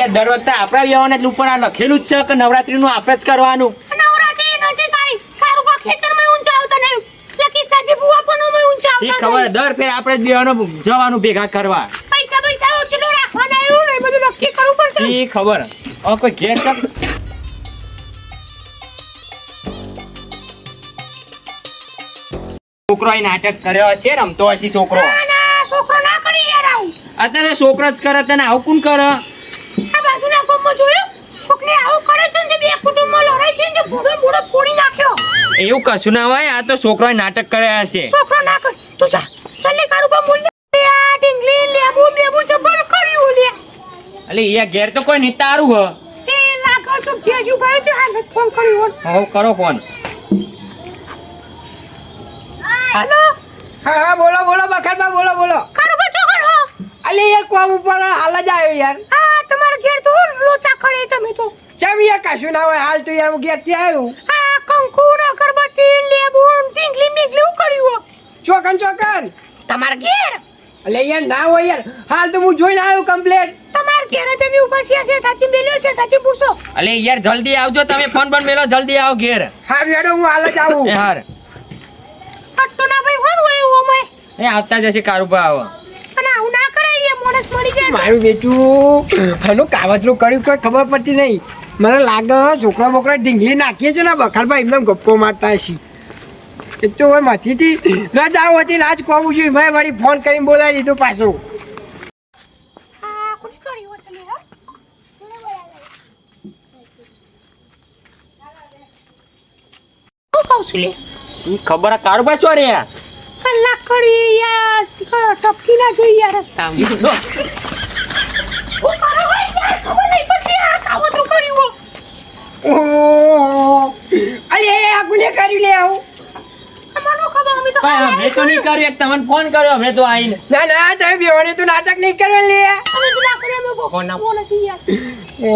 યાર દર વખતે આપણા વ્યવહારને જ ઉપર આ લખેલું જ છે કે નવરાત્રીનું આપણે જ કરવાનું. ખબર દર ફેર આપણે જ બેવાનો જવાનું ભેગા કરવા. પૈસા પૈસા ઓછું રાખવાના એવું ને એ બધું નક્કી કરવું પડશે. શી ખબર? કોઈ ઘેર કર. છોકરો અહીં નાટક કર્યો હશે રમતો હશે છોકરો. ના ના છોકરો ના કરી યાર આવું. અત્યારે છોકરો જ કરે તને આવું કોણ કરે? આ બાજુના ગામમાં જોયું? કોકને આવું કરે છે ને બે કુટુંબમાં લડાઈ છે ને બુડો બુડો ફોડી નાખ્યો. એવું કશું ના હોય આ તો છોકરો નાટક કર્યા હશે છોકરો ના કર. તું જા. ચાલે કારું બા મૂલ્ય આ ડીંગલી લેબુ લેબુ જબર કર્યું લે એટલે એ ઘેર તો કોઈ નહીં તારું હ. એ લાગો તો જેજુ ભાઈ છે હાલ ફોન કર્યો હવે કરો ફોન હાલો. હા હા બોલો બોલો બખરબા બોલો બોલો. કારું બા ચોકડ હો અલી યાર કોમ ઉપર હાલ જ આવ્યો યાર. લોચા કરે તમે તો. ચમ યાર કશું ના હોય હાલ તો યાર હું ઘેરથી આવ્યો. આ કંકુર અગરબત્તી લેબુ ટીંગલી મીગલી હું કર્યું ચોકન ચોકન. તમાર ઘેર? એટલે યાર ના હોય યાર. હાલ તો હું જોઈને આવ્યો કમ્પ્લેટ તમાર ઘેર તમે ઊભા છીએ છે તાચી મેલ્યો છે તાચી પૂછો. અલે યાર જલ્દી આવજો તમે ફોન પણ મેલો જલ્દી આવો ઘેર. હા બેડો હું હાલ જ આવું. એ હાર. અટ્ટો ના ભાઈ હોન હોય એવું અમે એ આવતા જશે કારુબા આવો અને આવું ના કરાય એ માણસ મરી બેટું. આનું કાવતરું કર્યું કોઈ ખબર પડતી નહીં. મને લાગે છોકરા બોકરા ઢીંગલી નાખીએ છે ને બખાડમાં એમને ગપ્પો મારતા હશે. એક તો હવે મથીથી રજા હતી ના જ કહું છું મેં વળી ફોન કરીને બોલાવી દીધો પાછો. છું ખબર આ કારુબા રે કલાક કરી યાર ટપકી ના જોઈ યાર રસ્તા હું કરો હોય યાર ખબર નહીં પડતી આ કાવતરું કર્યું હો. ઓહો અરે આ ગુનેગારી લે આવું અમારો ખબર અમે તો ભાઈ અમે તો નહીં કર્યું તમને ફોન કર્યો અમે તો આવીને ના ના તમે બેવાને તો નાટક નહીં કરો લે અમે તો ના કરીએ અમે કોણ કોણ નથી યાર. ઓ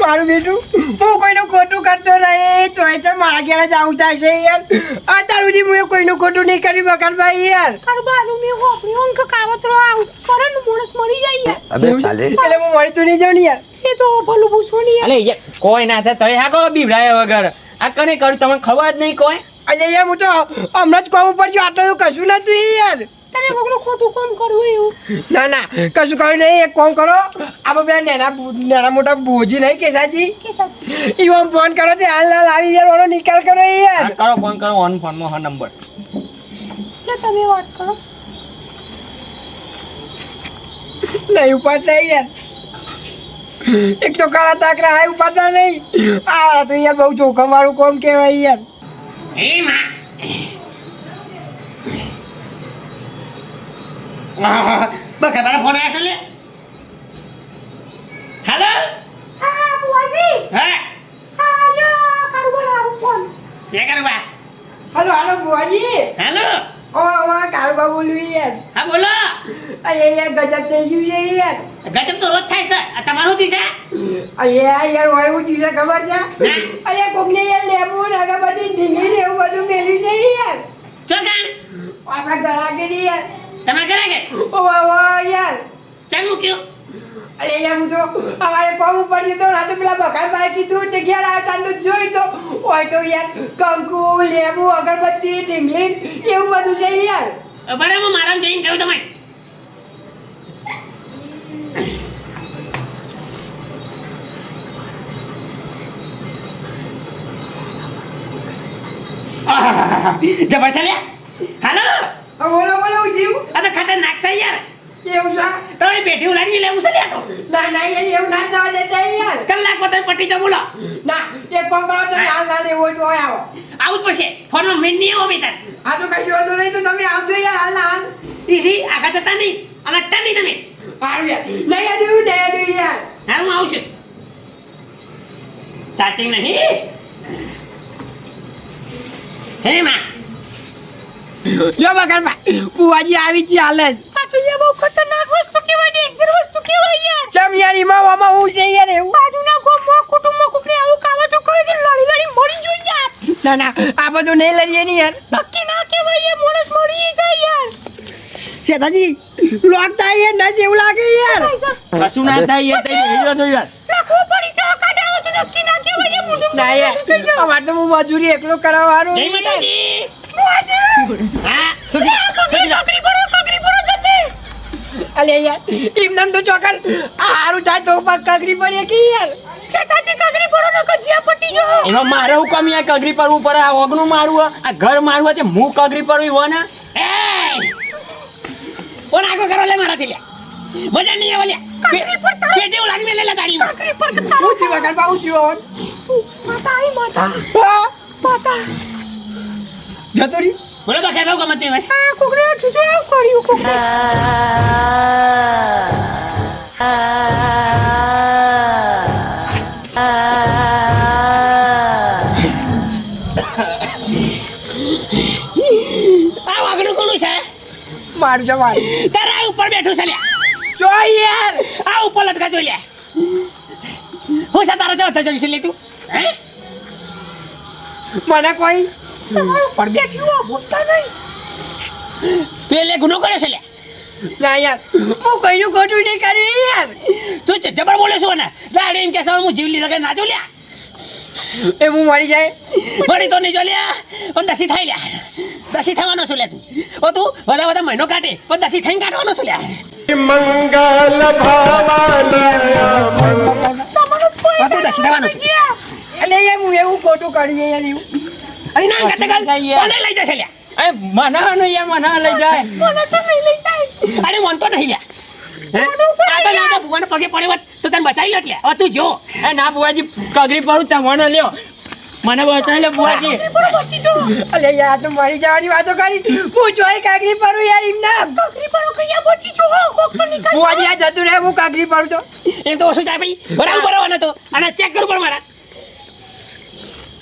મારું બેટું હું કોઈનું ખોટું કરતો નહીં. તો એ છે મારા ઘેર જ આવું થાય છે યાર. અત્યાર સુધી હું કોઈનું ખોટું નહીં કર્યું બકરભાઈ યાર. કારું બાનું મેં હોપડી ઊંઘ કાવતરો આવું કરે ને માણસ મરી જાય યાર. અબે સાલે એટલે હું મળતું નહીં જાઉં યાર. એ તો ભલું પૂછવું નહીં અલે કોઈ ના થાય તમે હા કહો બીવડાયા વગર. આ કને કર્યું તમને ખબર જ નહીં કોઈ? અરે યાર હું તો હમણાં જ કહું છું આટલું તો કશું નતું યાર. તમે કોકનું ખોટું કામ કરવું એવું? ના ના કશું કર્યું નહીં એક કોમ કરો. આપણે પેલા નેના નાના મોટા બોજી નહીં કેસાજી. ઈવો ફોન કરો તે હાલ હાલ આવી યાર ઓનો નિકાલ કરો યાર. કરો ફોન કરો ઓન ફોનમાં હા નંબર. તમે વાત કરો. નહીં ઉપાડતા યાર. એક તો કાળા તાકરા હાય ઉપાડતા નહીં. આ તો યાર બહુ જોખમ વાળું કોમ કહેવાય યાર. એ માં બખર તારા ફોન આવ્યા છે લે. હેલો હા બુઆજી હા? હા લ્યો કારું ફોન કે કરવા હાલો હાલો બુઆજી હેલો ઓ બોલવી યાર. હા બોલો. અરે યાર ગજબ થઈ ગયું છે યાર. ગજબ તો રોજ થાય આ તમારું થી છે? અરે યાર હોય હું ટીવી ખબર છે? ના. અરે કોકને યાર લેબુ ને અગરબત્તી ઢીંગલી ને એવું બધું મેલ્યું છે યાર. ચોકાણ આપણા ગળા કે યાર. તમે કરે કે ઓ ઓ યાર. ચાલ મૂક્યું? અરે યાર હું તો અમારે કોમ ઉપર જતો ના તો પેલા બખાર ભાઈ કીધું તે ઘેર આવ્યા તા તો જોઈ તો હોય તો યાર કંકુ લેબુ અગરબત્તી ઢીંગલી એવું બધું છે યાર. બરાબર હું મારા જઈને કહ્યું તમે જબર છે હાલો. બોલો બોલો જીવ? આ તો ખતરનાક છે યાર. એવું છે? તમે બેટી ઉલાડવી લેવું છે તો. ના ના યાર એવું ના જવા દેતા યાર. કલાકમાં તમે પટી જાઓ બોલો. ના એક કોમ કરો તમે હાલ હાલ એવું હોય તો આવો. આવું જ પડશે. ફોનમાં મેન નહીં આવો તાર. આ તો કશું વાંધો નહીં તો તમે આવજો યાર હાલ હાલ. ઈથી આગળ જતા નહીં. અને અટતા નહીં તમે. યાર. નહીં અડ્યું નહીં અડ્યું યાર. હા હું આવું છું. ચાર્જિંગ નહીં. હે માં. બુવાજી આવી જ હાલ જ. આ તો યાર બહુ ખતરનાક વસ્તુ કહેવાય ડેન્જર વસ્તુ કહેવાય યાર. ચમ યાર એમાં આમાં હું છે યાર એવું? બાજુના ના ના આ બધું નહીં લઈએ નહીં યાર. નક્કી ના કહેવાય એ માણસ મરી જાય યાર. શેતાજી લોક થાય યાર ના જેવું લાગે યાર. કશું ના થાય યાર તઈ હીરો તો યાર. નાખવો પડી તો કાઢાવો તો નક્કી ના કહેવાય એ મોઢું ના યાર આ તો હું મજૂરી એકલો કરાવવાનું જય માતાજી. હા શું કીધું? અલે યાર એમને તો ચોકર. આ હારું થાય તો પાક કાકરી પડે કે યાર? છતાંથી કાકરી પડો ને કજિયા પટી ગયો. એમાં મારે હું કમ યાર કગરી પડવું પડે? આ ઓગનું મારવું આ ઘર મારવું હે તે હું કગરી પડવું હોય ને? એ કોણ આગો કરો લે મારાથી લે. મજા નહીં આવે લે. પે- પેટે એવું લાગી લે લે ગાડીમાં કાકરી પડતા હું જીવા કરવા હું જીવા માતા આઈ માતા. માતા. જતો રી બોલો તો ખેર ગમત આ કર્યું કોકને મારું છે મારું તારા ઉપર બેઠું છે લ્યા. જો યાર. આ ઉપર લટકા જોઈ લ્યા. હું છે તારા જવા જોઈ છે લે તું? હે? મને કોઈ પર બેઠ્યું બોલતા નહીં પેલે ગુનો કર્યો છે લે ના યાર. હું કઈનું ખોટું નહીં કર્યું યાર. તું જ- જબર બોલે છું ને ગાડી એમ કે હું જીવલી લગે ના જો લ્યા. એ હું મરી જાય? મળી તો નહીં જો લ્યા પણ દસી થાય લ્યા દસી થવાનો છું લે તું? ઓ તું બધા બધા મહિનો કાઢે પણ દસી થઈને કાઢવાનો છું લ્યા મંગલ ભવાનયા તું દસી થવાનો છું. એટલે યાર હું એવું ખોટું યાર એવું અરે ના કાઢે કાઢ કોને લઈ જશે લ્યા એ મને ને યાર મને લઈ જાય મને તો નહીં લઈ જાય. અરે મન તો નહીં લ્યા હે? આગળ આગળ ભગવાન પગે પડ્યો તો તને બચાવી હોત લ્યા તું જો. એ ના બુવાજી કગરી પડું તમને લ્યો. મને બચાવી લે બુવાજી પણ બચી જો. અલે યાર તો મરી જવાની વાતો કરી. હું જોઈ કાકરી પડું યાર એમને. કાકરી પડો કયા બચી જો કોક તો નીકળ હું આ જતું રહે હું કાકરી પડું તો. એમ તો ઓછું જાય ભાઈ. બરાબર બરાબર તો. અને ચેક કરું પણ મારા.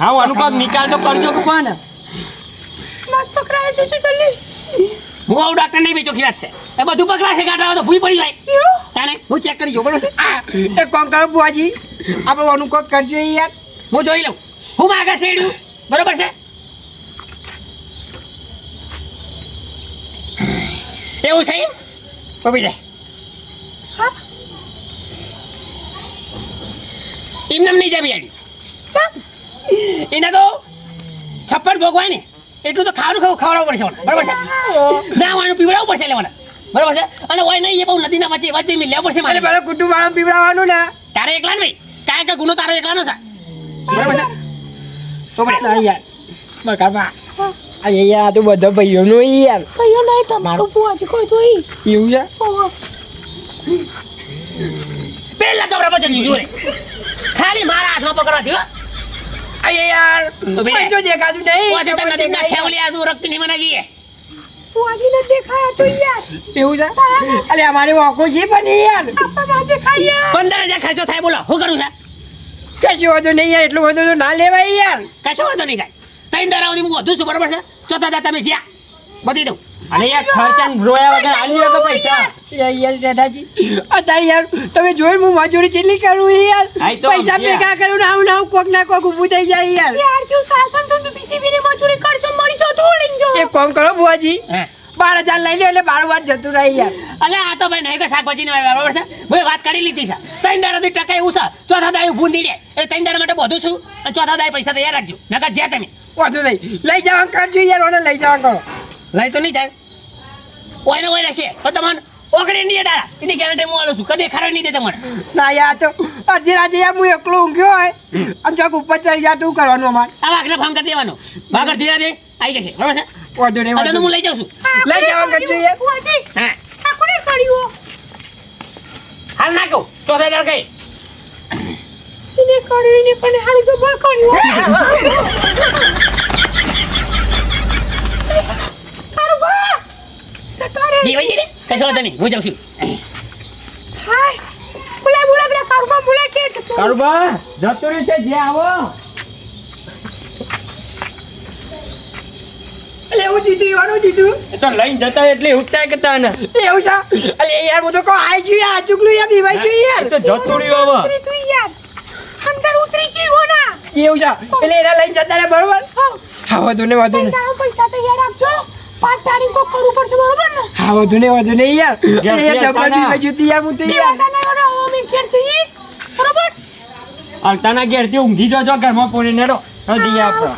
હા અનુભવ નિકાલ તો કરજો કોણ મસ્ત પકડાય છે જલ્દી. હું આવું ડોક્ટર નહીં બેચો વાત છે. એ બધું પકડાશે ગાંઠા તો ભૂઈ પડી જાય. તાણે હું ચેક કરી જો બરોબર છે? આ એક કામ કરો બુઆજી આપણે અનુકોક કરજો યાર હું જોઈ લઉં. હું માગે શેડ્યું બરોબર છે? એવું છે એમ? પબી જાય હા. એમને નહીં જાવી આડી એને તો છપ્પન ભોગવાય ને. એટલું તો ખાવાનું ખાવું ખવડાવવું પડશે મને. બરોબર છે? ના વાળું પીવડાવવું પડશે એટલે મને. બરાબર છે? અને હોય નહીં એ બહુ નદીના વચ્ચે વચ્ચે મિલ્યા પડશે મારે. પેલા કુટુંબ વાળા પીવડાવવાનું ને. તારે એકલા ને ભાઈ? કારણ કે ગુનો તારો એકલાનો છે. બરાબર છે? તો પડે યાર. બકાબા આ યાર તો બધા ભાઈઓનું યાર. કયો નહીં તમારું બુઆજી કોઈ તો ઈ એવું છે. પેલા પર ચડી ખાલી મારા હાથમાં પકડવાથી હો આ યાર તો. કોઈ જો દેખાતું નહીં ઓજે તો નદી ના ખેવલી આ રક્ત નહીં મના ગઈ બુઆજીને દેખાયા તો યાર. એવું છે? અરે અમારી વાંકો છે પણ યાર. આપણને આ દેખાયા પંદર હજાર ખર્ચો થાય બોલો શું કરું છે? કશું વાંધો નહીં યાર એટલું બધું તો ના લેવાય યાર. કશો વાંધો નહીં થાય. ત્રણ દરા સુધી હું વધુ છું બરાબર છે? ચોથા દા તમે જ્યાં બધી દઉં. અને યાર ખર્ચા રોયા વગર આલી દો પૈસા. યાર યાર અત્યારે યાર તમે જોઈ હું મજૂરી કેટલી કરું યાર? પૈસા ભેગા કરું નાવ આવું કોક ના કોક ઊભું થઈ જાય યાર. યાર જો સાસન તો તું બીજી મજૂરી કરશો મળી જાઓ તો લઈને જાઓ. એક કામ કરો બુઆજી બાર હજાર લઈ લો એટલે બાર વાર જતું રહી યાર. અલે આ તો ભાઈ નહીં તો શાકભાજી ને બરાબર છે. ભાઈ વાત કરી લીધી છે. ત્રણ દાડાથી ટકા એવું છે. ચોથા દાડે ઊભું નીડે. એટલે ત્રણ દાડા માટે બધું છું. અને ચોથા દાડે પૈસા તૈયાર રાખજો. નકર જ્યાં તમે. વાંધો નહીં. લઈ જવા કરજો યાર ઓને લઈ જવા કરો. લઈ તો નહીં થાય ઓય ને ઓય રહેશે પણ તમને ઓગણી નહીં ડાળા એની ગેરંટી હું આલું છું. કદી ખરાબ નહીં દે તમને. ના યાર તો આજે રાતે યાર હું એકલો ઊંઘ્યો હોય. આમ ચોક ઉપર ચડી જાય તું કરવાનું અમારે? આ વાઘને ફોન કરી દેવાનો. વાઘર ધીરે ધીરે આવી જશે. બરાબર છે? વાંધો નહીં વાંધો હું લઈ જાઉં છું. લઈ જવા કરજો યાર. હા. કોને કર્યું. હાલ ના કહું ચોથા એને કર્યું પણ તો બળ કર્યું તારું બા જતો રે દેવાઈ જઈને કશો નહીં હું જાઉં છું. હાય. બોલા બોલા બોલા કારુબા બોલા કે જતો રે. કારુબા જતો રહ્યું છે જે આવો. અલે હું જીતું એવાનું જીતું. એ તો લઈને જતા એટલે ઉઠતા કરતા ને એવું છે? અલે યાર હું તો કહું આઈ છું આ ચૂકલું યાર દીવાઈ છું યાર. એ તો જતું રહ્યું હવે. ઉતરી તું યાર. અંદર ઉતરી ગઈ હો ના. એવું છે? એટલે એના લઈને જતા રહે બરોબર? હા. હા વાંધો નહીં પૈસા તૈયાર રાખજો. પાંચ તારીખ કો કરવું પડશે બરોબર ને? હા હા વધુ નહીં વધુ નહીં યાર. અરે યાર જબર. બી બાજુ યાર હું તો યાર. દેવાના નહીં હવે ઘેર જઈએ બરોબર? અલતાના ઘેરથી ઊંઘી જજો ઘરમાં પોણી નેડો. હજી આપણે.